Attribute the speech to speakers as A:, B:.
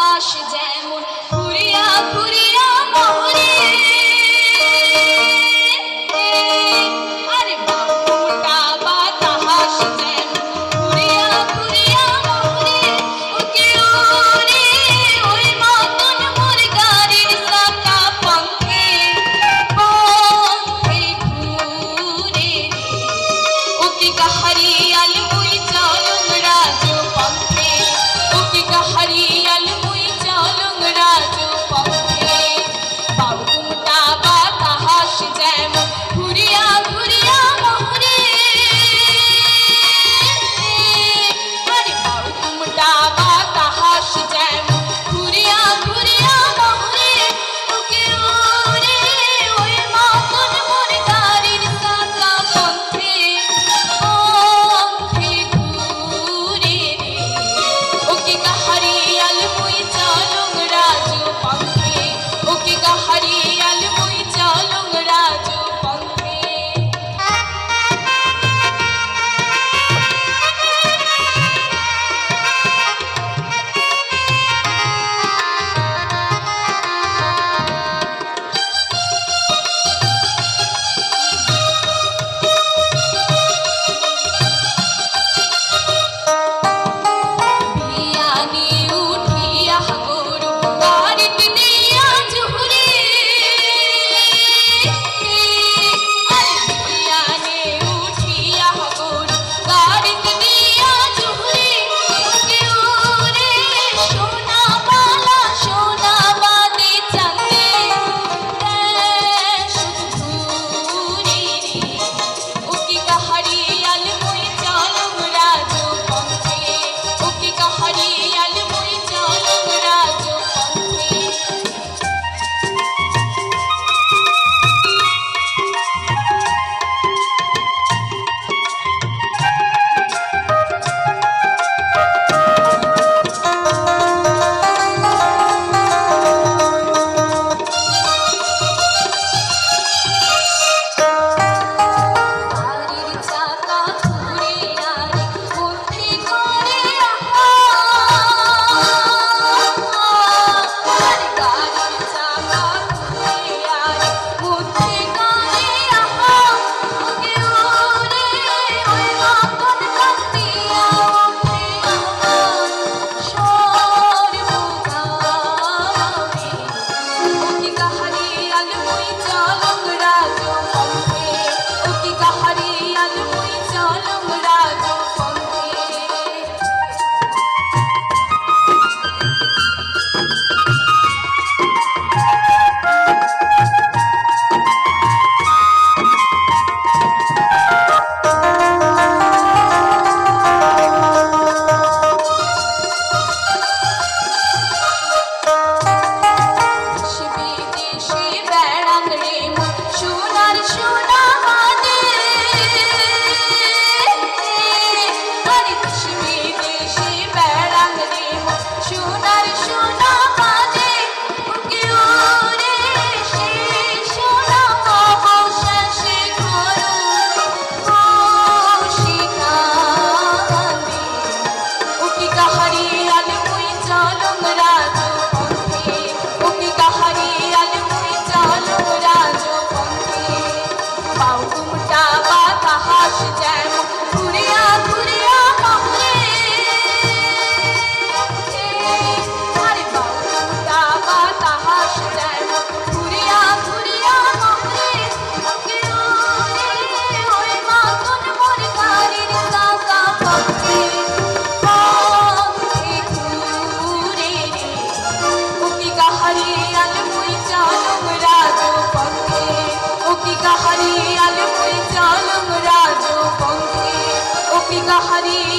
A: আকাশ যেমন পুরিয়া পুরিয়া हरी अलमुई जानम राजो पंखे ओ पिता हरी